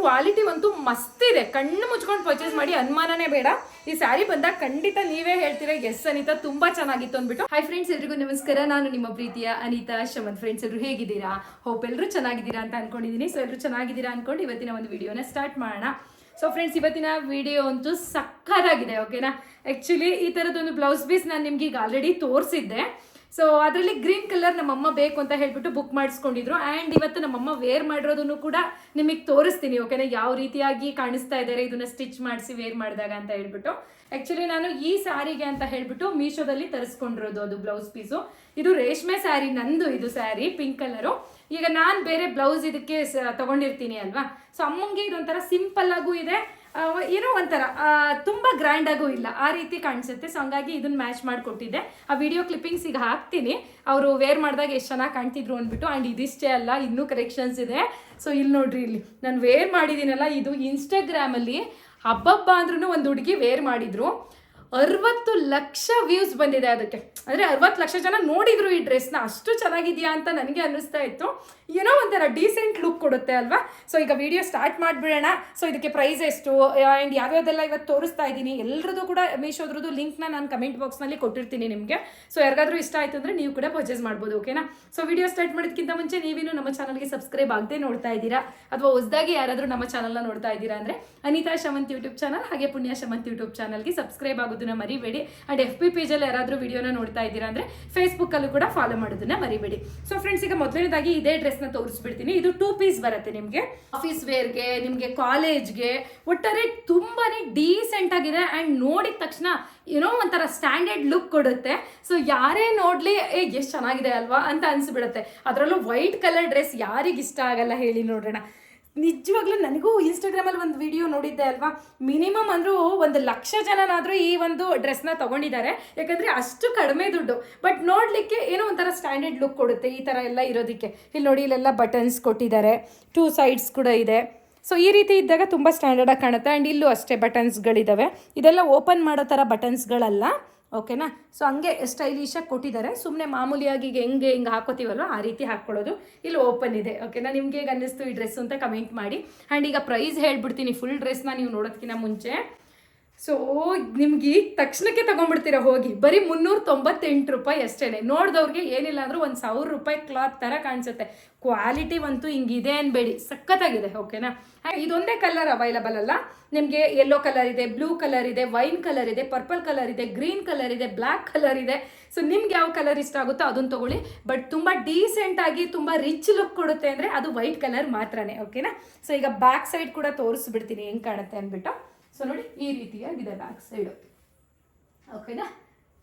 Quality ಅಂತೂ ಮಸ್ತ್ ಇದೆ. ಕಣ್ಣು ಮುಚ್ಕೊಂಡು ಪರ್ಚೇಸ್ ಮಾಡಿ ಅನುಮಾನನೇ ಬೇಡ. ಈ ಸ್ಯಾರಿ ಬಂದಾಗ ಖಂಡಿತ ನೀವೇ ಹೇಳ್ತೀರಾ ಎಸ್ ಅನಿತಾ, ತುಂಬಾ ಚೆನ್ನಾಗಿತ್ತು ಅಂದ್ಬಿಟ್ಟು. ಹೈ ಫ್ರೆಂಡ್ಸ್ ಎಲ್ರಿಗೂ ನಮಸ್ಕಾರ. ನಾನು ನಿಮ್ಮ ಪ್ರೀತಿಯ ಅನಿತಾ ಶಮನ್. ಫ್ರೆಂಡ್ಸ್ ಎಲ್ಲರೂ ಹೇಗಿದ್ದೀರಾ? ಹೋಪ್ ಎಲ್ಲರೂ ಚೆನ್ನಾಗಿದ್ದೀರಾ ಅಂತ ಅನ್ಕೊಂಡಿದ್ದೀನಿ ಸೊ ಎಲ್ಲರೂ ಚೆನ್ನಾಗಿದ್ದೀರಾ ಅನ್ಕೊಂಡು ಇವತ್ತಿನ ಒಂದು ವಿಡಿಯೋನ ಸ್ಟಾರ್ಟ್ ಮಾಡೋಣ. ಸೊ ಫ್ರೆಂಡ್ಸ್ ಇವತ್ತಿನ ವಿಡಿಯೋ ಅಂತೂ ಸಕ್ಕತ್ತಾಗಿದೆ ಓಕೆನಾ ಆ್ಯಕ್ಚುಲಿ ಈ ಥರದ್ದೊಂದು ಬ್ಲೌಸ್ ಪೀಸ್ ನಾನು ನಿಮ್ಗೆ ಈಗ ಆಲ್ರೆಡಿ ತೋರಿಸಿದ್ದೆ. ಸೊ ಅದರಲ್ಲಿ ಗ್ರೀನ್ ಕಲರ್ ನಮ್ಮಮ್ಮ ಬೇಕು ಅಂತ ಹೇಳ್ಬಿಟ್ಟು ಬುಕ್ ಮಾಡಿಸ್ಕೊಂಡಿದ್ರು. ಆ್ಯಂಡ್ ಇವತ್ತು ನಮ್ಮಮ್ಮ ವೇರ್ ಮಾಡಿರೋದನ್ನು ಕೂಡ ನಿಮಗೆ ತೋರಿಸ್ತೀನಿ ಓಕೆನಾ ಯಾವ ರೀತಿಯಾಗಿ ಕಾಣಿಸ್ತಾ ಇದ್ದಾರೆ ಇದನ್ನ ಸ್ಟಿಚ್ ಮಾಡಿಸಿ ವೇರ್ ಮಾಡಿದಾಗ ಅಂತ ಹೇಳ್ಬಿಟ್ಟು. ಆ್ಯಕ್ಚುಲಿ ನಾನು ಈ ಸ್ಯಾರಿಗೆ ಅಂತ ಹೇಳ್ಬಿಟ್ಟು ಮೀಶೋದಲ್ಲಿ ತರಿಸ್ಕೊಂಡಿರೋದು ಅದು ಬ್ಲೌಸ್ ಪೀಸು ಇದು ರೇಷ್ಮೆ ಸ್ಯಾರಿ ನಂದು ಇದು ಸ್ಯಾರಿ ಪಿಂಕ್ ಕಲರು ಈಗ ನಾನು ಬೇರೆ ಬ್ಲೌಸ್ ಇದಕ್ಕೆ ತಗೊಂಡಿರ್ತೀನಿ ಅಲ್ವಾ? ಸೊ ಅಮ್ಮಂಗೆ ಇದೊಂಥರ ಸಿಂಪಲ್ ಆಗೂ ಇದೆ. ಏನೋ ಒಂಥರ ತುಂಬ ಗ್ರ್ಯಾಂಡಾಗೂ ಇಲ್ಲ. ಆ ರೀತಿ ಕಾಣಿಸುತ್ತೆ. ಸೊ ಹಂಗಾಗಿ ಇದನ್ನ ಮ್ಯಾಚ್ ಮಾಡಿಕೊಟ್ಟಿದ್ದೆ. ಆ ವಿಡಿಯೋ ಕ್ಲಿಪ್ಪಿಂಗ್ಸ್ ಈಗ ಹಾಕ್ತೀನಿ. ಅವರು ವೇರ್ ಮಾಡಿದಾಗ ಎಷ್ಟು ಚೆನ್ನಾಗಿ ಕಾಣ್ತಿದ್ರು ಅಂದ್ಬಿಟ್ಟು ಆ್ಯಂಡ್ ಇದಿಷ್ಟೇ ಅಲ್ಲ, ಇನ್ನೂ ಕರೆಕ್ಷನ್ಸ್ ಇದೆ. ಸೊ ಇಲ್ಲಿ ನೋಡ್ರಿ ಇಲ್ಲಿ. ನಾನು ವೇರ್ ಮಾಡಿದ್ದೀನಲ್ಲ, ಇದು ಇನ್ಸ್ಟಾಗ್ರಾಮಲ್ಲಿ ಹಬ್ಬಬ್ಬ ಅಂದ್ರೂ ಒಂದು ಹುಡುಗಿ ವೇರ್ ಮಾಡಿದ್ರು. ಅರವತ್ತು ಲಕ್ಷ ವ್ಯೂಸ್ ಬಂದಿದೆ ಅದಕ್ಕೆ. ಅಂದರೆ ಅರವತ್ತು ಲಕ್ಷ ಜನ ನೋಡಿದ್ರು ಈ ಡ್ರೆಸ್ನ ಅಷ್ಟು ಚೆನ್ನಾಗಿದೆಯಾ ಅಂತ ನನಗೆ ಅನ್ನಿಸ್ತಾ ಇತ್ತು. ಏನೋ ಒಂಥರ ಡೀಸೆಂಟ್ ಲುಕ್ ಕೊಡುತ್ತೆ ಅಲ್ವಾ? ಸೊ ಈಗ ವಿಡಿಯೋ ಸ್ಟಾರ್ಟ್ ಮಾಡಿಬಿಡೋಣ. ಸೊ ಇದಕ್ಕೆ ಪ್ರೈಸ್ ಎಷ್ಟು? ಆ್ಯಂಡ್ ಯಾವ್ಯಾವ್ದೆಲ್ಲ ಇವತ್ತು ತೋರಿಸ್ತಾ ಇದ್ದೀನಿ. ಎಲ್ಲರದ್ದು ಕೂಡ ಮೀಶೋದ್ರದ್ದು ಲಿಂಕ್ನ ನಾನು ಕಮೆಂಟ್ ಬಾಕ್ಸ್ನಲ್ಲಿ ಕೊಟ್ಟಿರ್ತೀನಿ ನಿಮಗೆ. ಸೊ ಯಾರಿಗಾದ್ರೂ ಇಷ್ಟ ಆಯಿತು ಅಂದರೆ ನೀವು ಕೂಡ ಪರ್ಚೇಸ್ ಮಾಡ್ಬೋದು ಓಕೆನಾ ಸೊ ವಿಡಿಯೋ ಸ್ಟಾರ್ಟ್ ಮಾಡೋದಕ್ಕಿಂತ ಮುಂಚೆ ನೀವೇನು ನಮ್ಮ ಚಾನಲ್ಗೆ ಸಬ್ಸ್ಕ್ರೈಬ್ ಆಗದೆ ನೋಡ್ತಾ ಇದ್ದೀರಾ? ಅಥವಾ ಹೊಸದಾಗಿ ಯಾರಾದರೂ ನಮ್ಮ ಚಾನಲ್ನ ನೋಡ್ತಾ ಇದ್ದೀರಾ ಅಂದರೆ ಅನಿತಾ ಶಮಂತ್ ಯೂಟ್ಯೂಬ್ ಚಾನಲ್ ಹಾಗೆ ಪುಣ್ಯ ಶಮಂತ್ ಯೂಟ್ಯೂಬ್ ಚಾನಲ್ಗೆ ಸಬ್ಸ್ಕ್ರೈಬ್ ಆಗೋದನ್ನ ಮರಿಬೇಡಿ. ಆ್ಯಂಡ್ ಎಫ್ ಪಿ ಪೇಜಲ್ಲಿ ಯಾರಾದರೂ ವಿಡಿಯೋನ ನೋಡ್ತಾ ಇದ್ದೀರಾ ಅಂದರೆ ಫೇಸ್ಬುಕ್ಕಲ್ಲೂ ಕೂಡ ಫಾಲೋ ಮಾಡೋದನ್ನ ಮರಿಬೇಡಿ. ಸೊ ಫ್ರೆಂಡ್ಸ್ ಈಗ ಮೊದಲನೇದಾಗಿ ಇದೇ ಡ್ರೆಸ್ನ ತೋರಿಸ್ಬಿಡ್ತೀನಿ. ಇದು ಟೂ ಪೀಸ್ ಬರುತ್ತೆ ನಿಮಗೆ. ಆಫೀಸ್ ವೇರ್ಗೆ ನಿಮಗೆ ಕಾಲೇಜ್ಗೆ ಒಟ್ಟಾರೆ ತುಂಬಾನೇ ಡೀಸೆಂಟ್ ಆಗಿದೆ. ಆ್ಯಂಡ್ ನೋಡಿದ ತಕ್ಷಣ ಏನೋ ಒಂಥರ ಸ್ಟ್ಯಾಂಡರ್ಡ್ ಲುಕ್ ಕೊಡುತ್ತೆ. ಸೊ ಯಾರೇ ನೋಡ್ಲಿ, ಏ, ಎಷ್ಟು ಚೆನ್ನಾಗಿದೆ ಅಲ್ವಾ? ಅಂತ ಅನ್ಸಿಬಿಡುತ್ತೆ. ಅದರಲ್ಲೂ ವೈಟ್ ಕಲರ್ ಡ್ರೆಸ್ ಯಾರಿಗೆ ಇಷ್ಟ ಆಗಲ್ಲ ಹೇಳಿ ನೋಡೋಣ ನಿಜವಾಗ್ಲೂ ನನಗೂ ಇನ್ಸ್ಟಾಗ್ರಾಮಲ್ಲಿ ಒಂದು ವಿಡಿಯೋ ನೋಡಿದ್ದೆ ಅಲ್ವಾ? ಮಿನಿಮಮ್ ಅಂದರೂ ಒಂದು ಲಕ್ಷ ಜನನಾದರೂ ಈ ಒಂದು ಡ್ರೆಸ್ನ ತಗೊಂಡಿದ್ದಾರೆ. ಯಾಕಂದರೆ ಅಷ್ಟು ಕಡಿಮೆ ದುಡ್ಡು. ಬಟ್ ನೋಡಲಿಕ್ಕೆ ಏನೋ ಒಂಥರ ಸ್ಟ್ಯಾಂಡರ್ಡ್ ಲುಕ್ ಕೊಡುತ್ತೆ ಈ ಥರ ಎಲ್ಲ ಇರೋದಕ್ಕೆ. ಇಲ್ಲಿ ನೋಡಿ, ಇಲ್ಲೆಲ್ಲ ಬಟನ್ಸ್ ಕೊಟ್ಟಿದ್ದಾರೆ. ಟೂ ಸೈಡ್ಸ್ ಕೂಡ ಇದೆ. ಸೊ ಈ ರೀತಿ ಇದ್ದಾಗ ತುಂಬ ಸ್ಟ್ಯಾಂಡರ್ಡಾಗಿ ಕಾಣುತ್ತೆ. ಆ್ಯಂಡ್ ಇಲ್ಲೂ ಅಷ್ಟೇ ಬಟನ್ಸ್ಗಳಿದ್ದಾವೆ ಇದೆಲ್ಲ ಓಪನ್ ಮಾಡೋ ಥರ ಬಟನ್ಸ್ಗಳಲ್ಲ ಓಕೆನಾ? ಸೊ ಹಂಗೆ ಸ್ಟೈಲಿಶಾಗಿ ಕೊಟ್ಟಿದ್ದಾರೆ. ಸುಮ್ಮನೆ ಮಾಮೂಲಿಯಾಗಿ ಈಗ ಹೆಂಗೆ ಹಿಂಗೆ ಹಾಕೋತೀವಲ್ವ? ಆ ರೀತಿ ಹಾಕ್ಕೊಳ್ಳೋದು ಇಲ್ಲಿ ಓಪನ್ ಇದೆ. ಓಕೆನಾ? ನಿಮ್ಗೆ ಹೇಗೆ ಅನ್ನಿಸ್ತು ಈ ಡ್ರೆಸ್ ಅಂತ ಕಮೆಂಟ್ ಮಾಡಿ. ಆ್ಯಂಡ್ ಈಗ ಪ್ರೈಸ್ ಹೇಳ್ಬಿಡ್ತೀನಿ. ಫುಲ್ ಡ್ರೆಸ್ನ ನೀವು ನೋಡೋದಕ್ಕಿಂತ ಮುಂಚೆ. ಸೊ ನಿಮ್ಗೆ ತಕ್ಷಣಕ್ಕೆ ತಗೊಂಡ್ಬಿಡ್ತೀರಾ, ಹೋಗಿ. ಬರೀ ಮುನ್ನೂರ ತೊಂಬತ್ತೆಂಟು ರೂಪಾಯಿ ಅಷ್ಟೇ ನೋಡಿದವ್ರಿಗೆ ಏನಿಲ್ಲ ಅಂದರೂ ಒಂದು ಸಾವಿರ ರೂಪಾಯಿ ಕ್ಲಾತ್ ಥರ ಕಾಣಿಸುತ್ತೆ. ಕ್ವಾಲಿಟಿ ಅಂತೂ ಹಿಂಗಿದೆ ಅನ್ಬೇಡಿ. ಸಖತ್ತಾಗಿದೆ ಓಕೆನಾ ಇದೊಂದೇ ಕಲರ್ ಅವೈಲಬಲ್ ಅಲ್ಲ? ನಿಮಗೆ ಯೆಲ್ಲೋ ಕಲರ್ ಇದೆ ಬ್ಲೂ ಕಲರ್ ಇದೆ ವೈನ್ ಕಲರ್ ಇದೆ ಪರ್ಪಲ್ ಕಲರ್ ಇದೆ ಗ್ರೀನ್ ಕಲರ್ ಇದೆ ಬ್ಲ್ಯಾಕ್ ಕಲರ್ ಇದೆ. ಸೊ ನಿಮ್ಗೆ ಯಾವ ಕಲರ್ ಇಷ್ಟ ಆಗುತ್ತೋ ಅದನ್ನು ತಗೊಳ್ಳಿ. ಬಟ್ ತುಂಬ ಡೀಸೆಂಟ್ ಆಗಿ, ತುಂಬ ರಿಚ್ ಲುಕ್ ಕೊಡುತ್ತೆ ಅಂದರೆ ಅದು ವೈಟ್ ಕಲರ್ ಮಾತ್ರನೇ ಓಕೆನಾ ಸೊ ಈಗ ಬ್ಯಾಕ್ ಸೈಡ್ ಕೂಡ ತೋರಿಸ್ಬಿಡ್ತೀನಿ, ಹೆಂಗೆ ಕಾಣುತ್ತೆ ಅಂದ್ಬಿಟ್ಟು. ಸೊ ನೋಡಿ, ಈ ರೀತಿಯಾಗಿದೆ ಬ್ಯಾಕ್ ಸೈಡು ಓಕೆನಾ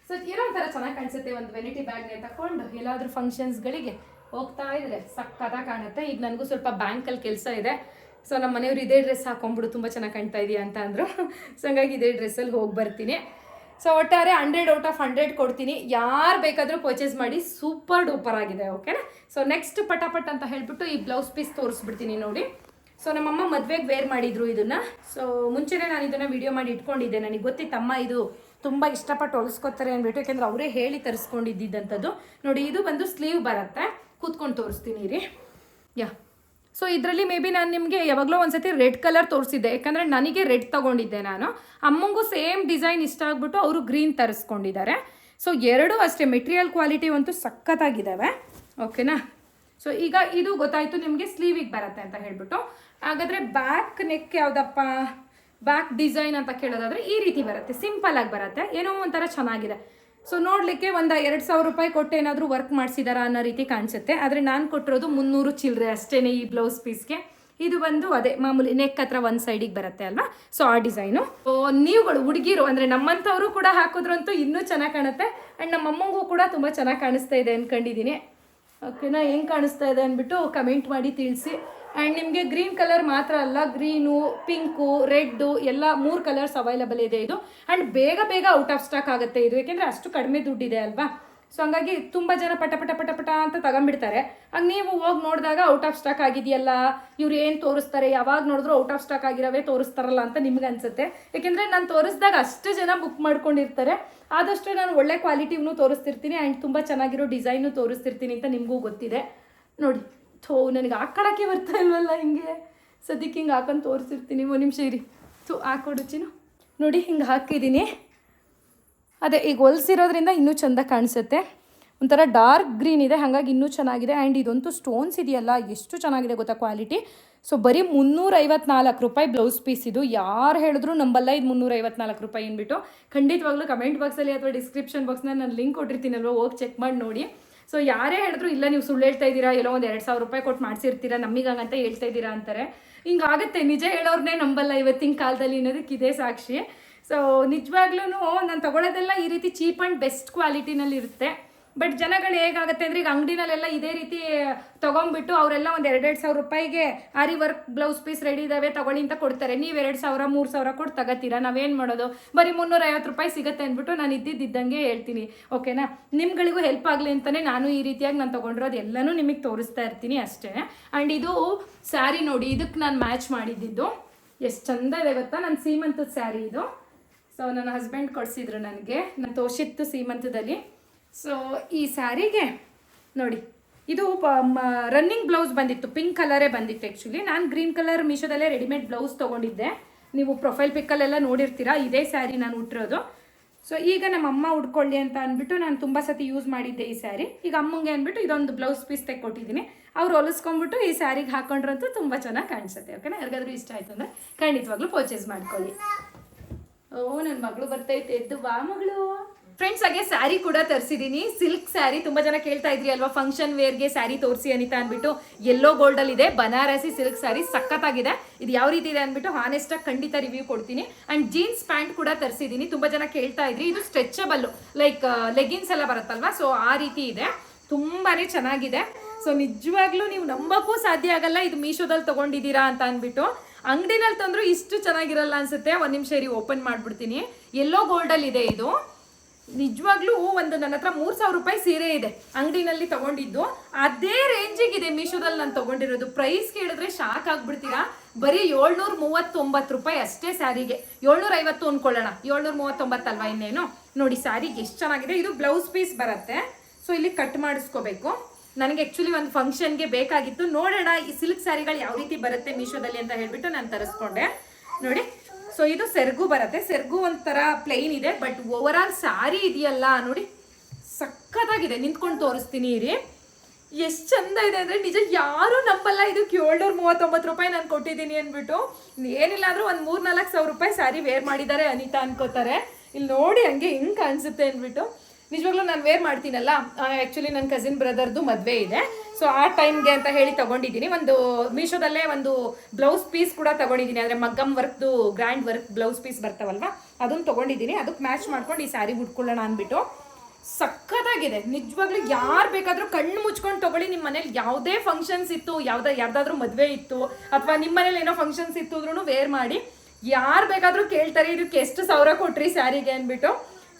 ಸೊ ಏನೋ ಒಂಥರ ಚೆನ್ನಾಗಿ ಕಾಣಿಸುತ್ತೆ ಒಂದು ವೆನಿಟಿ ಬ್ಯಾಗ್ನೇ ತಗೊಂಡು ಎಲ್ಲಾದ್ರೂ ಫಂಕ್ಷನ್ಸ್ಗಳಿಗೆ ಹೋಗ್ತಾ ಇದ್ರೆ ಸಕ್ಕತ್ತಾಗಿ ಕಾಣುತ್ತೆ. ಈಗ ನನಗೂ ಸ್ವಲ್ಪ ಬ್ಯಾಂಕಲ್ಲಿ ಕೆಲಸ ಇದೆ. ಸೊ ನಮ್ಮ ಮನೆಯವರು ಇದೇ ಡ್ರೆಸ್ ಹಾಕೊಂಡ್ಬಿಡು, ತುಂಬ ಚೆನ್ನಾಗಿ ಕಾಣ್ತಾ ಇದೆಯಾ ಅಂತ ಅಂದರು. ಸೊ ಹಂಗಾಗಿ ಇದೇ ಡ್ರೆಸ್ಸಲ್ಲಿ ಹೋಗಿ ಬರ್ತೀನಿ. ಸೊ ಒಟ್ಟಾರೆ ಹಂಡ್ರೆಡ್ ಔಟ್ ಆಫ್ ಹಂಡ್ರೆಡ್ ಕೊಡ್ತೀನಿ. ಯಾರು ಬೇಕಾದರೂ ಪರ್ಚೇಸ್ ಮಾಡಿ ಸೂಪರ್ ಡೂಪರ್ ಆಗಿದೆ ಓಕೆನಾ ಸೊ ನೆಕ್ಸ್ಟ್ ಪಟಾಪಟ್ ಅಂತ ಹೇಳ್ಬಿಟ್ಟು ಈ ಬ್ಲೌಸ್ ಪೀಸ್ ತೋರಿಸ್ಬಿಡ್ತೀನಿ ನೋಡಿ. ಸೊ ನಮ್ಮಮ್ಮ ಮದ್ವೆಗೆ ವೇರ್ ಮಾಡಿದ್ರು ಇದನ್ನ. ಸೊ ಮುಂಚೆನೇ ನಾನು ಇದನ್ನ ವಿಡಿಯೋ ಮಾಡಿ ಇಟ್ಕೊಂಡಿದ್ದೆ. ನನಗೆ ಗೊತ್ತಿತ್ತಮ್ಮ ಇದು ತುಂಬ ಇಷ್ಟಪಟ್ಟು ಹೊಲಿಸ್ಕೊತಾರೆ ಅಂದ್ಬಿಟ್ಟು. ಯಾಕಂದ್ರೆ ಅವರೇ ಹೇಳಿ ತರಿಸ್ಕೊಂಡಿದ್ದಂಥದ್ದು ನೋಡಿ, ಇದು ಬಂದು ಸ್ಲೀವ್ ಬರುತ್ತೆ. ಕೂತ್ಕೊಂಡು ತೋರಿಸ್ತೀನಿ ರೀ ಯಾ. ಸೊ ಇದರಲ್ಲಿ ಮೇ ಬಿ ನಾನು ನಿಮಗೆ ಯಾವಾಗಲೂ ಒಂದ್ಸತಿ ರೆಡ್ ಕಲರ್ ತೋರಿಸಿದ್ದೆ. ಯಾಕಂದರೆ ನನಗೆ ರೆಡ್ ತಗೊಂಡಿದ್ದೆ ನಾನು. ಅಮ್ಮಂಗೂ ಸೇಮ್ ಡಿಸೈನ್ ಇಷ್ಟ ಆಗ್ಬಿಟ್ಟು ಅವರು ಗ್ರೀನ್ ತರಿಸ್ಕೊಂಡಿದ್ದಾರೆ. ಸೊ ಎರಡೂ ಅಷ್ಟೇ. ಮೆಟೀರಿಯಲ್ ಕ್ವಾಲಿಟಿ ಅಂತೂ ಸಖತ್ತಾಗಿದ್ದಾವೆ. ಓಕೆನಾ ಸೊ ಈಗ ಇದು ಗೊತ್ತಾಯ್ತು ನಿಮಗೆ ಸ್ಲೀವಿಗೆ ಬರುತ್ತೆ ಅಂತ ಹೇಳ್ಬಿಟ್ಟು. ಹಾಗಾದ್ರೆ ಬ್ಯಾಕ್ ನೆಕ್ ಯಾವ್ದಪ್ಪ? ಬ್ಯಾಕ್ ಡಿಸೈನ್ ಅಂತ ಕೇಳೋದಾದ್ರೆ ಈ ರೀತಿ ಬರುತ್ತೆ. ಸಿಂಪಲ್ ಆಗಿ ಬರುತ್ತೆ. ಏನೋ ಒಂಥರ ಚೆನ್ನಾಗಿದೆ. ಸೊ ನೋಡಲಿಕ್ಕೆ ಒಂದು ಎರಡು ಸಾವಿರ ರೂಪಾಯಿ ಕೊಟ್ಟು ಏನಾದರೂ ವರ್ಕ್ ಮಾಡಿಸಿದಾರ ಅನ್ನೋ ರೀತಿ ಕಾಣಿಸುತ್ತೆ. ಆದರೆ ನಾನು ಕೊಟ್ಟಿರೋದು ಮುನ್ನೂರು ಚಿಲ್ಲರೆ ಅಷ್ಟೇ ಈ ಬ್ಲೌಸ್ ಪೀಸ್ಗೆ ಇದು ಬಂದು ಅದೇ ಮಾಮೂಲಿ ನೆಕ್ ಹತ್ರ ಒಂದು ಸೈಡಿಗೆ ಬರುತ್ತೆ ಅಲ್ವಾ? ಸೊ ಆ ಡಿಸೈನು ನೀವುಗಳು ಹುಡುಗಿರು, ಅಂದರೆ ನಮ್ಮಂಥವರು ಕೂಡ ಹಾಕಿದ್ರಂತೂ ಇನ್ನೂ ಚೆನ್ನಾಗಿ ಕಾಣುತ್ತೆ. ಆ್ಯಂಡ್ ನಮ್ಮ ಅಮ್ಮಂಗೂ ಕೂಡ ತುಂಬ ಚೆನ್ನಾಗಿ ಕಾಣಿಸ್ತಾ ಇದೆ ಅಂದ್ಕೊಂಡಿದ್ದೀನಿ ಓಕೆನಾ ಹೆಂಗೆ ಕಾಣಿಸ್ತಾ ಇದೆ ಅಂದ್ಬಿಟ್ಟು ಕಮೆಂಟ್ ಮಾಡಿ ತಿಳಿಸಿ. ಆ್ಯಂಡ್ ನಿಮಗೆ ಗ್ರೀನ್ ಕಲರ್ ಮಾತ್ರ ಅಲ್ಲ ಗ್ರೀನು ಪಿಂಕು ರೆಡ್ಡು ಎಲ್ಲ ಮೂರು ಕಲರ್ಸ್ ಅವೈಲಬಲ್ ಇದೆ ಇದು. ಆ್ಯಂಡ್ ಬೇಗ ಬೇಗ ಔಟ್ ಆಫ್ ಸ್ಟಾಕ್ ಆಗುತ್ತೆ ಇದು ಏಕೆಂದರೆ ಅಷ್ಟು ಕಡಿಮೆ ದುಡ್ಡಿದೆ ಅಲ್ವಾ? ಸೊ ಹಂಗಾಗಿ ತುಂಬ ಜನ ಪಟ ಪಟ ಪಟ ಪಟ ಅಂತ ತಗೊಂಬಿಡ್ತಾರೆ ಹಂಗೆ ನೀವು ಹೋಗಿ ನೋಡಿದಾಗ ಔಟ್ ಆಫ್ ಸ್ಟಾಕ್ ಆಗಿದೆಯಲ್ಲ, ಇವ್ರು ಏನು ತೋರಿಸ್ತಾರೆ, ಯಾವಾಗ ನೋಡಿದ್ರು ಔಟ್ ಆಫ್ ಸ್ಟಾಕ್ ಆಗಿರೋವೇ ತೋರಿಸ್ತಾರಲ್ಲ ಅಂತ ನಿಮ್ಗೆ ಅನ್ಸುತ್ತೆ. ಏಕೆಂದರೆ ನಾನು ತೋರಿಸಿದಾಗ ಅಷ್ಟು ಜನ ಬುಕ್ ಮಾಡ್ಕೊಂಡಿರ್ತಾರೆ. ಆದಷ್ಟು ನಾನು ಒಳ್ಳೆ ಕ್ವಾಲಿಟಿನೂ ತೋರಿಸ್ತಿರ್ತೀನಿ ಆ್ಯಂಡ್ ತುಂಬ ಚೆನ್ನಾಗಿರೋ ಡಿಸೈನು ತೋರಿಸ್ತಿರ್ತೀನಿ ಅಂತ ನಿಮಗೂ ಗೊತ್ತಿದೆ. ನೋಡಿ, ಥೋ, ನನಗೆ ಹಾಕೊಳ್ಳೋಕ್ಕೆ ಬರ್ತಾ ಇಲ್ವಲ್ಲ ಹಿಂಗೆ? ಸದ್ಯಕ್ಕೆ ಹಿಂಗೆ ಹಾಕೊಂಡು ತೋರಿಸಿರ್ತೀನಿ ಒಂದು ನಿಮಿಷ ಇರಿ. ಥೂ, ಹಾಕೊಡು ಚಿನ್ನು. ನೋಡಿ, ಹಿಂಗೆ ಹಾಕಿದ್ದೀನಿ. ಅದೇ, ಈಗ ಹೊಲ್ಸಿರೋದ್ರಿಂದ ಇನ್ನೂ ಚೆಂದ ಕಾಣಿಸುತ್ತೆ. ಒಂಥರ ಡಾರ್ಕ್ ಗ್ರೀನ್ ಇದೆ, ಹಾಗಾಗಿ ಇನ್ನೂ ಚೆನ್ನಾಗಿದೆ. ಆ್ಯಂಡ್ ಇದಂತೂ ಸ್ಟೋನ್ಸ್ ಇದೆಯಲ್ಲ, ಎಷ್ಟು ಚೆನ್ನಾಗಿದೆ ಗೊತ್ತಾ ಕ್ವಾಲಿಟಿ? ಸೊ ಬರೀ ಮುನ್ನೂರೈವತ್ನಾಲ್ಕು ರೂಪಾಯಿ ಬ್ಲೌಸ್ ಪೀಸ್ ಇದು. ಯಾರು ಹೇಳಿದ್ರು ನಂಬಲ್ಲ ಇದು ಮುನ್ನೂರೈವತ್ನಾಲ್ಕು ರೂಪಾಯಿ ಅಂದ್ಬಿಟ್ಟು ಖಂಡಿತವಾಗ್ಲೂ ಕಮೆಂಟ್ ಬಾಕ್ಸಲ್ಲಿ ಅಥವಾ ಡಿಸ್ಕ್ರಿಪ್ಷನ್ ಬಾಕ್ಸ್ನ ನಾನು ಲಿಂಕ್ ಕೊಟ್ಟಿರ್ತೀನಲ್ವ, ಹೋಗಿ ಚೆಕ್ ಮಾಡಿ ನೋಡಿ. ಸೊ ಯಾರೇ ಹೇಳಿದ್ರು, ಇಲ್ಲ ನೀವು ಸುಳ್ಳು ಹೇಳ್ತಾ ಇದ್ದೀರಾ ಎಲ್ಲೋ ಒಂದು ಎರಡು ಸಾವಿರ ರೂಪಾಯಿ ಕೊಟ್ಟು ಮಾಡಿಸಿರ್ತೀರಾ ನಮಗಾಗಂತ ಹೇಳ್ತಾ ಇದ್ದೀರಾ ಅಂತಾರೆ. ಹಿಂಗಾಗುತ್ತೆ ನಿಜ ಹೇಳೋರ್ನೇ ನಂಬಲ್ಲ ಇವತ್ತಿನ ಕಾಲದಲ್ಲಿ ಅನ್ನೋದಕ್ಕೆ ಇದೇ ಸಾಕ್ಷಿ. ಸೊ ನಿಜವಾಗ್ಲೂ ನಾನು ತಗೊಳ್ಳೋದೆಲ್ಲ ಈ ರೀತಿ ಚೀಪ್ ಆ್ಯಂಡ್ ಬೆಸ್ಟ್ ಕ್ವಾಲಿಟಿನಲ್ಲಿ ಇರುತ್ತೆ ಬಟ್ ಜನಗಳು ಹೇಗಾಗುತ್ತೆ ಅಂದರೆ ಈಗ ಅಂಗಡಿನಲ್ಲೆಲ್ಲ ಇದೇ ರೀತಿ ತೊಗೊಂಡ್ಬಿಟ್ಟು ಅವರೆಲ್ಲ ಒಂದು ಎರಡೆರಡು ಸಾವಿರ ರೂಪಾಯಿಗೆ aari work blouse piece ready ಇದಾವೆ, ತಗೊಳ್ಳಿ ಅಂತ ಕೊಡ್ತಾರೆ. ನೀವು ಎರಡು ಸಾವಿರ, ಮೂರು ಸಾವಿರ ಕೊಟ್ಟು ತಗೋತೀರಾ? ನಾವೇನು ಮಾಡೋದು? ಬರೀ ಮುನ್ನೂರೈವತ್ತು ರೂಪಾಯಿ ಸಿಗುತ್ತೆ ಅಂದ್ಬಿಟ್ಟು ನಾನು ಇದ್ದಿದ್ದಂಗೆ ಹೇಳ್ತೀನಿ. ಓಕೆನಾ ನಿಮ್ಗಳಿಗೂ ಹೆಲ್ಪ್ ಆಗಲಿ ಅಂತಲೇ ನಾನು ಈ ರೀತಿಯಾಗಿ ನಾನು ತೊಗೊಂಡಿರೋದು ಎಲ್ಲನೂ ನಿಮಗೆ ತೋರಿಸ್ತಾ ಇರ್ತೀನಿ ಅಷ್ಟೇ. ಆ್ಯಂಡ್ ಇದು ಸ್ಯಾರಿ ನೋಡಿ ಇದಕ್ಕೆ ನಾನು ಮ್ಯಾಚ್ ಮಾಡಿದ್ದಿದ್ದು. ಎಷ್ಟು ಚಂದ ಇದೆ ಗೊತ್ತಾ? ನನ್ನ ಸೀಮಂತದ ಸ್ಯಾರಿ ಇದು. ಸೊ ನನ್ನ ಹಸ್ಬೆಂಡ್ ಕೊಡಿಸಿದ್ರು ನನಗೆ. ನಾನು ತೋಷಿತ್ತು ಸೀಮಂತದಲ್ಲಿ. ಸೊ ಈ ಸ್ಯಾರಿಗೆ ನೋಡಿ, ಇದು ರನ್ನಿಂಗ್ ಬ್ಲೌಸ್ ಬಂದಿತ್ತು. ಪಿಂಕ್ ಕಲರೇ ಬಂದಿತ್ತು ಆ್ಯಕ್ಚುಲಿ ನಾನು ಗ್ರೀನ್ ಕಲರ್ ಮೀಶೋದಲ್ಲೇ ರೆಡಿಮೇಡ್ ಬ್ಲೌಸ್ ತೊಗೊಂಡಿದ್ದೆ. ನೀವು ಪ್ರೊಫೈಲ್ ಪಿಕ್ಕಲ್ಲೆಲ್ಲ ನೋಡಿರ್ತೀರಾ, ಇದೇ ಸ್ಯಾರಿ ನಾನು ಉಟ್ಟಿರೋದು ಸೊ ಈಗ ನಮ್ಮ ಅಮ್ಮ ಉಟ್ಕೊಳ್ಳಿ ಅಂತ ಅಂದ್ಬಿಟ್ಟು ನಾನು ತುಂಬ ಸತಿ ಯೂಸ್ ಮಾಡಿದ್ದೆ ಈ ಸ್ಯಾರಿ ಈಗ ಅಮ್ಮಂಗೆ ಅಂದ್ಬಿಟ್ಟು ಇದೊಂದು ಬ್ಲೌಸ್ ಪೀಸ್ ತೆಕ್ಕೊಟ್ಟಿದ್ದೀನಿ. ಅವ್ರು ಹೊಲಿಸ್ಕೊಂಡ್ಬಿಟ್ಟು ಈ ಸ್ಯಾರಿಗೆ ಹಾಕೊಂಡ್ರಂತೂ ತುಂಬ ಚೆನ್ನಾಗಿ ಕಾಣಿಸುತ್ತೆ ಓಕೆನಾ ಯಾರಿಗಾದ್ರೂ ಇಷ್ಟ ಆಯಿತು ಅಂದರೆ ಖಂಡಿತವಾಗ್ಲೂ ಪರ್ಚೇಸ್ ಮಾಡ್ಕೊಳ್ಳಿ. ಓ ನನ್ನ ಮಗಳು ಬರ್ತೈತೆ. ಎದ್ದು ಬಾ ಮಗಳು. ಫ್ರೆಂಡ್ಸ್ ಹಾಗೆ ಸ್ಯಾರಿ ಕೂಡ ತರಿಸಿದ್ದೀನಿ ಸಿಲ್ಕ್ ಸ್ಯಾರಿ ತುಂಬಾ ಜನ ಕೇಳ್ತಾ ಇದ್ರಿ ಅಲ್ವಾ ಫಂಕ್ಷನ್ ವೇರ್ಗೆ ಸ್ಯಾರಿ ತೋರಿಸಿ ಅನಿತಾ ಅಂದ್ಬಿಟ್ಟು. ಎಲ್ಲೋ ಗೋಲ್ಡ್ ಅಲ್ಲಿ ಇದೆ ಬನಾರಸಿ ಸಿಲ್ಕ್ ಸ್ಯಾರಿ ಸಖತ್ತಾಗಿದೆ. ಇದು ಯಾವ ರೀತಿ ಇದೆ ಅಂದ್ಬಿಟ್ಟು ಹಾನೆಸ್ಟಾಗಿ ಖಂಡಿತ ರಿವ್ಯೂ ಕೊಡ್ತೀನಿ. ಅಂಡ್ ಜೀನ್ಸ್ ಪ್ಯಾಂಟ್ ಕೂಡ ತರಿಸಿದ್ದೀನಿ ತುಂಬಾ ಜನ ಕೇಳ್ತಾ ಇದ್ರಿ. ಇದು ಸ್ಟ್ರೆಚಬಲ್ ಲೈಕ್ ಲೆಗಿನ್ಸ್ ಎಲ್ಲ ಬರುತ್ತಲ್ವಾ ಸೊ ಆ ರೀತಿ ಇದೆ. ತುಂಬಾ ಚೆನ್ನಾಗಿದೆ. ಸೊ ನಿಜವಾಗ್ಲೂ ನೀವು ನಂಬಕ್ಕೂ ಸಾಧ್ಯ ಆಗಲ್ಲ, ಇದು ಮೀಶೋದಲ್ಲಿ ತಗೊಂಡಿದ್ದೀರಾ ಅಂತ ಅಂದ್ಬಿಟ್ಟು. ಅಂಗಡಿನಲ್ಲಿ ತಂದ್ರು ಇಷ್ಟು ಚೆನ್ನಾಗಿರಲ್ಲ ಅನ್ಸುತ್ತೆ. ಒಂದ್ ನಿಮಿಷ ರೀ ಓಪನ್ ಮಾಡ್ಬಿಡ್ತೀನಿ. ಎಲ್ಲೋ ಗೋಲ್ಡಲ್ಲಿ ಇದೆ ಇದು. ನಿಜವಾಗ್ಲೂ ಒಂದು ನನ್ನ ಹತ್ರ ಮೂರು ಸಾವಿರ ರೂಪಾಯಿ ಸೀರೆ ಇದೆ. ಅಂಗಡಿನಲ್ಲಿ ತಗೊಂಡಿದ್ದು. ಅದೇ ರೇಂಜಿಗಿದೆ ಮೀಶೋದಲ್ಲಿ ನಾನು ತಗೊಂಡಿರೋದು. ಪ್ರೈಸ್ ಕೇಳಿದ್ರೆ ಶಾಕ್ ಆಗ್ಬಿಡ್ತೀರಾ? ಬರೀ ಏಳ್ನೂರ ಮೂವತ್ತೊಂಬತ್ತು ರೂಪಾಯಿ ಅಷ್ಟೇ ಸ್ಯಾರಿಗೆ. ಏಳ್ನೂರ ಐವತ್ತು ಅನ್ಕೊಳ್ಳೋಣ. ಏಳ್ನೂರ ಮೂವತ್ತೊಂಬತ್ತಲ್ವಾ ಇನ್ನೇನು? ನೋಡಿ ಸ್ಯಾರಿಗೆ ಎಷ್ಟು ಚೆನ್ನಾಗಿದೆ. ಇದು ಬ್ಲೌಸ್ ಪೀಸ್ ಬರುತ್ತೆ. ಸೊ ಇಲ್ಲಿ ಕಟ್ ಮಾಡಿಸ್ಕೋಬೇಕು. ನನಗೆ ಆ್ಯಕ್ಚುಲಿ ಒಂದು ಫಂಕ್ಷನ್ಗೆ ಬೇಕಾಗಿತ್ತು. ನೋಡೋಣ ಈ ಸಿಲ್ಕ್ ಸ್ಯಾರಿಗಳು ಯಾವ ರೀತಿ ಬರುತ್ತೆ ಮೀಶೋದಲ್ಲಿ ಅಂತ ಹೇಳಿಬಿಟ್ಟು ನಾನು ತರಿಸ್ಕೊಂಡೆ. ನೋಡಿ ಸೊ ಇದು ಸೆರ್ಗು ಬರುತ್ತೆ. ಸೆರ್ಗು ಒಂಥರ ಪ್ಲೈನ್ ಇದೆ ಬಟ್ ಓವರ್ ಆಲ್ ಸ್ಯಾರಿ ಇದೆಯಲ್ಲ ನೋಡಿ, ಸಖತ್ತಾಗಿದೆ. ನಿಂತ್ಕೊಂಡು ತೋರಿಸ್ತೀನಿ ಇರಿ. ಎಷ್ಟು ಚಂದ ಇದೆ ಅಂದರೆ ನಿಜ ಯಾರೂ ನಂಬಲ್ಲ ಇದಕ್ಕೆ ಏಳ್ನೂರ ಮೂವತ್ತೊಂಬತ್ತು ರೂಪಾಯಿ ನಾನು ಕೊಟ್ಟಿದ್ದೀನಿ ಅಂದ್ಬಿಟ್ಟು. ಏನಿಲ್ಲ ಅಂದರೂ ಒಂದು ಮೂರು ನಾಲ್ಕು ಸಾವಿರ ರೂಪಾಯಿ ಸ್ಯಾರಿ ವೇರ್ ಮಾಡಿದ್ದಾರೆ ಅನಿತಾ ಅನ್ಕೋತಾರೆ. ಇಲ್ಲಿ ನೋಡಿ ಹಂಗೆ ಹಿಂಗೆ ಕಾಣಿಸುತ್ತೆ ಅಂದ್ಬಿಟ್ಟು. ನಿಜವಾಗ್ಲೂ ನಾನು ವೇರ್ ಮಾಡ್ತೀನಲ್ಲ ಆ್ಯಕ್ಚುಲಿ ನನ್ನ ಕಸಿನ್ ಬ್ರದರ್ದು ಮದುವೆ ಇದೆ. ಸೊ ಆ ಟೈಮ್ಗೆ ಅಂತ ಹೇಳಿ ತಗೊಂಡಿದ್ದೀನಿ. ಒಂದು ಮೀಶೋದಲ್ಲೇ ಒಂದು ಬ್ಲೌಸ್ ಪೀಸ್ ಕೂಡ ತಗೊಂಡಿದ್ದೀನಿ. ಅಂದರೆ ಮಗ್ಗಮ್ ವರ್ಕ್ದು ಗ್ರ್ಯಾಂಡ್ ವರ್ಕ್ ಬ್ಲೌಸ್ ಪೀಸ್ ಬರ್ತಾವಲ್ವ? ಅದನ್ನು ತಗೊಂಡಿದ್ದೀನಿ. ಅದಕ್ಕೆ ಮ್ಯಾಚ್ ಮಾಡ್ಕೊಂಡು ಈ ಸ್ಯಾರಿ ಉಟ್ಕೊಳ್ಳೋಣ ಅಂದ್ಬಿಟ್ಟು. ಸಖತ್ತಾಗಿದೆ. ನಿಜವಾಗ್ಲೂ ಯಾರು ಬೇಕಾದರೂ ಕಣ್ಣು ಮುಚ್ಕೊಂಡು ತಗೊಳ್ಳಿ. ನಿಮ್ಮ ಮನೇಲಿ ಯಾವುದೇ ಫಂಕ್ಷನ್ಸ್ ಇತ್ತು, ಯಾವ್ದು, ಯಾರ್ದಾದ್ರೂ ಮದುವೆ ಇತ್ತು, ಅಥವಾ ನಿಮ್ಮ ಮನೇಲಿ ಏನೋ ಫಂಕ್ಷನ್ಸ್ ಇತ್ತು ಅಂದ್ರೂ ವೇರ್ ಮಾಡಿ. ಯಾರು ಬೇಕಾದರೂ ಕೇಳ್ತಾರೆ, ಇದಕ್ಕೆ ಎಷ್ಟು ಸಾವಿರ ಕೊಟ್ರಿ ಸ್ಯಾರಿಗೆ ಅಂದ್ಬಿಟ್ಟು.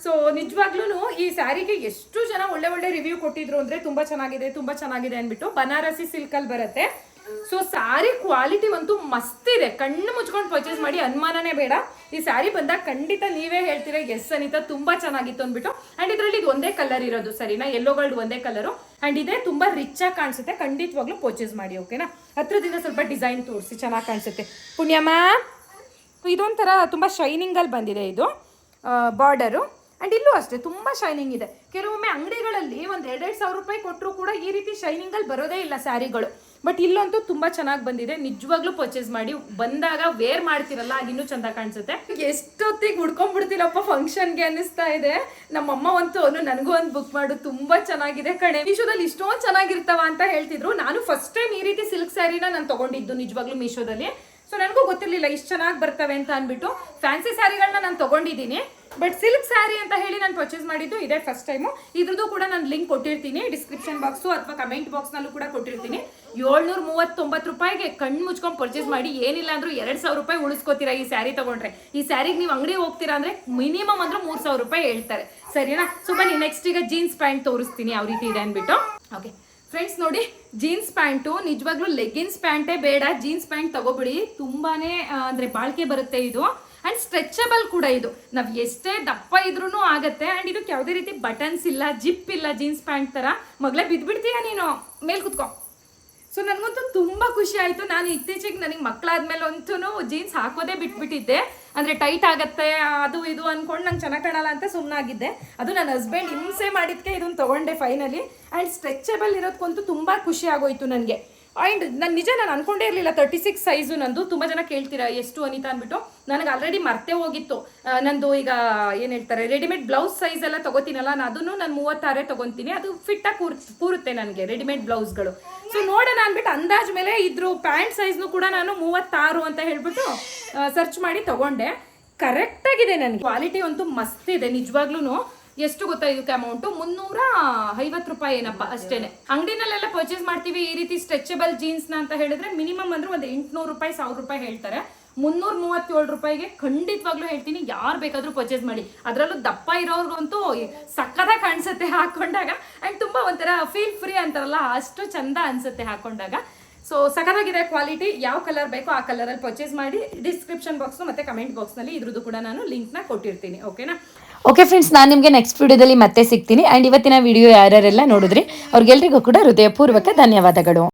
ಸೊ ನಿಜವಾಗ್ಲೂ ಈ ಸ್ಯಾರಿಗೆ ಎಷ್ಟು ಜನ ಒಳ್ಳೆ ಒಳ್ಳೆ ರಿವ್ಯೂ ಕೊಟ್ಟಿದ್ರು ಅಂದ್ರೆ ತುಂಬಾ ಚೆನ್ನಾಗಿದೆ ತುಂಬಾ ಚೆನ್ನಾಗಿದೆ ಅಂದ್ಬಿಟ್ಟು ಬನಾರಸಿ ಸಿಲ್ಕಲ್ಲಿ ಬರುತ್ತೆ. ಸೊ ಸ್ಯಾರಿ ಕ್ವಾಲಿಟಿ ಅಂತೂ ಮಸ್ತ್ ಇದೆ. ಕಣ್ಣು ಮುಚ್ಕೊಂಡು ಪರ್ಚೇಸ್ ಮಾಡಿ ಅನುಮಾನನೇ ಬೇಡ. ಈ ಸ್ಯಾರಿ ಬಂದಾಗ ಖಂಡಿತ ನೀವೇ ಹೇಳ್ತೀರಾ ಎಸ್ ಅನಿತಾ, ತುಂಬಾ ಚೆನ್ನಾಗಿತ್ತು ಅಂದ್ಬಿಟ್ಟು. ಅಂಡ್ ಇದರಲ್ಲಿ ಇದು ಒಂದೇ ಕಲರ್ ಇರೋದು, ಸರಿನಾ? ಯೆಲ್ಲೋ ಗೋಲ್ಡ್ ಒಂದೇ ಕಲರು ಅಂಡ್ ಇದೇ ತುಂಬಾ ರಿಚ್ ಆಗಿ ಕಾಣಿಸುತ್ತೆ. ಖಂಡಿತವಾಗ್ಲೂ ಪರ್ಚೇಸ್ ಮಾಡಿ ಓಕೆನಾ ಹತ್ರದಿಂದ ಸ್ವಲ್ಪ ಡಿಸೈನ್ ತೋರಿಸಿ, ಚೆನ್ನಾಗಿ ಕಾಣಿಸುತ್ತೆ. ಪುಣ್ಯಮ್ಮ ಇದೊಂಥರ ತುಂಬ ಶೈನಿಂಗಲ್ಲಿ ಬಂದಿದೆ ಇದು. ಬಾರ್ಡರು ಆ್ಯಂಡ್ ಇಲ್ಲೂ ಅಷ್ಟೇ, ತುಂಬ ಶೈನಿಂಗ್ ಇದೆ. ಕೆಲವೊಮ್ಮೆ ಅಂಗಡಿಗಳಲ್ಲಿ ಒಂದು ಎರಡೆರಡು ಸಾವಿರ ರೂಪಾಯಿ ಕೊಟ್ಟರು ಕೂಡ ಈ ರೀತಿ ಶೈನಿಂಗಲ್ಲಿ ಬರೋದೇ ಇಲ್ಲ ಸ್ಯಾರಿಗಳು. ಬಟ್ ಇಲ್ಲಂತೂ ತುಂಬ ಚೆನ್ನಾಗಿ ಬಂದಿದೆ. ನಿಜವಾಗ್ಲೂ ಪರ್ಚೇಸ್ ಮಾಡಿ, ಬಂದಾಗ ವೇರ್ ಮಾಡ್ತಿರಲ್ಲ, ಅದು ಇನ್ನೂ ಚಂದ ಕಾಣಿಸುತ್ತೆ. ಎಷ್ಟೊತ್ತಿಗೆ ಹುಡ್ಕೊಂಡ್ಬಿಡ್ತೀನಪ್ಪ ಫಂಕ್ಷನ್ಗೆ ಅನ್ನಿಸ್ತಾ ಇದೆ. ನಮ್ಮಮ್ಮ ಅಂತೂ ಅವನು ನನಗೂ ಒಂದು ಬುಕ್ ಮಾಡು, ತುಂಬ ಚೆನ್ನಾಗಿದೆ ಕಣೆ. ಮೀಶೋದಲ್ಲಿ ಇಷ್ಟೊಂದು ಚೆನ್ನಾಗಿರ್ತಾವ ಅಂತ ಹೇಳ್ತಿದ್ರು. ನಾನು ಫಸ್ಟ್ ಟೈಮ್ ಈ ರೀತಿ ಸಿಲ್ಕ್ ಸ್ಯಾರಿನ ನಾನು ತಗೊಂಡಿದ್ದು ನಿಜವಾಗ್ಲೂ ಮೀಶೋದಲ್ಲಿ ಸೊ ನನಗೂ ಗೊತ್ತಿರಲಿಲ್ಲ ಇಷ್ಟು ಚೆನ್ನಾಗಿ ಬರ್ತವೆ ಅಂತ ಅಂದ್ಬಿಟ್ಟು. ಫ್ಯಾನ್ಸಿ ಸ್ಯಾರಿಗಳನ್ನ ನಾನು ತಗೊಂಡಿದ್ದೀನಿ. ಬಟ್ ಸಿಲ್ಕ್ ಸ್ಯಾರಿ ಅಂತ ಹೇಳಿ ನಾನು ಪರ್ಚೇಸ್ ಮಾಡಿದ್ದು ಇದೇ ಫಸ್ಟ್ ಟೈಮು ಇದ್ರದ್ದು ಕೂಡ ನಾನು ಲಿಂಕ್ ಕೊಟ್ಟಿರ್ತೀನಿ ಡಿಸ್ಕ್ರಿಪ್ಷನ್ ಬಾಕ್ಸು ಅಥವಾ ಕಮೆಂಟ್ ಬಾಕ್ಸ್ನಲ್ಲೂ ಕೂಡ ಕೊಟ್ಟಿರ್ತೀನಿ. ಏಳ್ನೂರ ಮೂವತ್ತೊಂಬತ್ತು ರೂಪಾಯಿಗೆ ಕಣ್ಣು ಮುಚ್ಕೊಂಡು ಪರ್ಚೇಸ್ ಮಾಡಿ, ಏನಿಲ್ಲ ಅಂದ್ರೂ ಎರಡು ಸಾವಿರ ರೂಪಾಯಿ ಉಳಿಸ್ಕೋತೀರಾ ಈ ಸ್ಯಾರಿ ತಗೊಂಡ್ರೆ. ಈ ಸ್ಯಾರಿಗೆ ನೀವು ಅಂಗಡಿ ಹೋಗ್ತೀರಾ ಅಂದ್ರೆ ಮಿನಿಮಮ್ ಅಂದ್ರೆ ಮೂರು ಸಾವಿರ ರೂಪಾಯಿ ಹೇಳ್ತಾರೆ. ಸರಿನಾ? ಸೊ ಬನ್ನಿ ನೆಕ್ಸ್ಟ್ ಈಗ ಜೀನ್ಸ್ ಪ್ಯಾಂಟ್ ತೋರಿಸ್ತೀನಿ, ಯಾವ ರೀತಿ ಇದೆ ಅಂದ್ಬಿಟ್ಟು. ಓಕೆ ಫ್ರೆಂಡ್ಸ್ ನೋಡಿ ಜೀನ್ಸ್ ಪ್ಯಾಂಟು ನಿಜವಾಗ್ಲೂ ಲೆಗ್ಗಿನ್ಸ್ ಪ್ಯಾಂಟೇ ಬೇಡ ಜೀನ್ಸ್ ಪ್ಯಾಂಟ್ ತಗೋಬಿಡಿ. ತುಂಬಾನೇ ಅಂದ್ರೆ ಬಾಳ್ಕೆ ಬರುತ್ತೆ ಇದು. ಅಂಡ್ ಸ್ಟ್ರೆಚಬಲ್ ಕೂಡ ಇದು. ನಾವು ಎಷ್ಟೇ ದಪ್ಪ ಇದ್ರೂ ಆಗುತ್ತೆ. ಅಂಡ್ ಇದಕ್ಕೆ ಯಾವುದೇ ರೀತಿ ಬಟನ್ಸ್ ಇಲ್ಲ ಜಿಪ್ ಇಲ್ಲ ಜೀನ್ಸ್ ಪ್ಯಾಂಟ್ ತರ. ಮಗಳೇ ಬಿದ್ಬಿಡ್ತೀಯಾ ನೀನು? ಮೇಲೆ ಕುತ್ಕೋ. ಸೊ ನನಗಂತೂ ತುಂಬ ಖುಷಿ ಆಯಿತು. ನಾನು ಇತ್ತೀಚೆಗೆ ನನಗೆ ಮಕ್ಕಳಾದ್ಮೇಲೆ ಅಂತೂ ಜೀನ್ಸ್ ಹಾಕೋದೇ ಬಿಟ್ಬಿಟ್ಟಿದ್ದೆ. ಅಂದರೆ ಟೈಟ್ ಆಗುತ್ತೆ, ಅದು ಇದು ಅಂದ್ಕೊಂಡು ನಂಗೆ ಚೆನ್ನಾಗಿ ಕಾಣಲ್ಲ ಅಂತ ಸುಮ್ಮನಾಗಿದ್ದೆ ಅದು ನನ್ನ ಹಸ್ಬೆಂಡ್ ಹಿಂಸೆ ಮಾಡಿದ್ಕೆ ಇದನ್ನು ತಗೊಂಡೆ ಫೈನಲಿ ಆ್ಯಂಡ್ ಸ್ಟ್ರೆಚಬಲ್ ಇರೋದಕ್ಕಂತೂ ತುಂಬ ಖುಷಿ ಆಗೋಯಿತು ನನಗೆ. ಆ್ಯಂಡ್ ನಾನು ನಿಜ ನಾನು ಅನ್ಕೊಂಡೇ ಇರಲಿಲ್ಲ ತರ್ಟಿ ಸಿಕ್ಸ್ ಸೈಜು ನಂದು. ತುಂಬ ಜನ ಕೇಳ್ತೀರಾ, ಎಷ್ಟು ಅನಿತಾ? ಅಂದ್ಬಿಟ್ಟು. ನನಗೆ ಆಲ್ರೆಡಿ ಮರ್ತೆ ಹೋಗಿತ್ತು. ನಂದು ಈಗ ಏನು ಹೇಳ್ತಾರೆ ರೆಡಿಮೇಡ್ ಬ್ಲೌಸ್ ಸೈಜ್ ಎಲ್ಲ ತಗೋತೀನಲ್ಲ, ನಾನು ಅದನ್ನು ನಾನು ಮೂವತ್ತಾರೇ ತಗೊಂತೀನಿ. ಅದು ಫಿಟ್ಟಾಗಿ ಕೂರ್ ಕೂರುತ್ತೆ ನನಗೆ ರೆಡಿಮೇಡ್ ಬ್ಲೌಸ್ಗಳು ಸೊ ನೋಡೋಣ ಅಂದ್ಬಿಟ್ಟು ಅಂದಾಜ್ ಮೇಲೆ ಇದ್ರ ಪ್ಯಾಂಟ್ ಸೈಜ್ನು ಕೂಡ ನಾನು ಮೂವತ್ತಾರು ಅಂತ ಹೇಳ್ಬಿಟ್ಟು ಸರ್ಚ್ ಮಾಡಿ ತಗೊಂಡೆ. ಕರೆಕ್ಟಾಗಿದೆ ನನಗೆ. ಕ್ವಾಲಿಟಿ ಅಂತೂ ಮಸ್ತ್ ಇದೆ ನಿಜವಾಗ್ಲೂ ಎಷ್ಟು ಗೊತ್ತಾ ಇದಕ್ಕೆ ಅಮೌಂಟು ಮುನ್ನೂರ ಐವತ್ತು ರೂಪಾಯಿ ಏನಪ್ಪ ಅಷ್ಟೇನೆ. ಅಂಗಡಿನಲ್ಲೆಲ್ಲ ಪರ್ಚೇಸ್ ಮಾಡ್ತೀವಿ ಈ ರೀತಿ ಸ್ಟ್ರೆಚಬಲ್ ಜೀನ್ಸ್ನ ಅಂತ ಹೇಳಿದ್ರೆ ಮಿನಿಮಮ್ ಅಂದ್ರೆ ಒಂದು ಎಂಟ್ನೂರು ರೂಪಾಯಿ ಸಾವಿರ ರೂಪಾಯಿ ಹೇಳ್ತಾರೆ. ಮುನ್ನೂರ ಮೂವತ್ತೇಳು ರೂಪಾಯಿಗೆ ಖಂಡಿತವಾಗ್ಲೂ ಹೇಳ್ತೀನಿ ಯಾರು ಬೇಕಾದ್ರೂ ಪರ್ಚೇಸ್ ಮಾಡಿ. ಅದರಲ್ಲೂ ದಪ್ಪ ಇರೋರ್ಗಂತೂ ಸಕ್ಕದಾಗಿ ಕಾಣಿಸುತ್ತೆ ಹಾಕೊಂಡಾಗ ಆ್ಯಂಡ್ ತುಂಬ ಒಂಥರ ಫೀಲ್ ಫ್ರೀ ಅಂತಾರಲ್ಲ ಅಷ್ಟು ಚಂದ ಅನ್ಸುತ್ತೆ ಹಾಕೊಂಡಾಗ. ಸೊ ಸಖತ್ತಾಗಿದೆ ಕ್ವಾಲಿಟಿ ಯಾವ ಕಲರ್ ಬೇಕೋ ಆ ಕಲರಲ್ಲಿ ಪರ್ಚೇಸ್ ಮಾಡಿ ಡಿಸ್ಕ್ರಿಪ್ಷನ್ ಬಾಕ್ಸ್ ಮತ್ತೆ ಕಮೆಂಟ್ ಬಾಕ್ಸ್ನಲ್ಲಿ ಇದ್ರದ್ದು ಕೂಡ ನಾನು ಲಿಂಕ್ನ ಕೊಟ್ಟಿರ್ತೀನಿ ಓಕೆನಾ ಓಕೆ ಫ್ರೆಂಡ್ಸ್ ನಾನು ನಿಮಗೆ ನೆಕ್ಸ್ಟ್ ವಿಡಿಯೋದಲ್ಲಿ ಮತ್ತೆ ಸಿಗ್ತೀನಿ. ಆ್ಯಂಡ್ ಇವತ್ತಿನ ವಿಡಿಯೋ ಯಾರ್ಯಾರೆಲ್ಲ ನೋಡಿದ್ರಿ, ಅವ್ರಿಗೆಲ್ರಿಗೂ ಕೂಡ ಹೃದಯಪೂರ್ವಕ ಧನ್ಯವಾದಗಳು.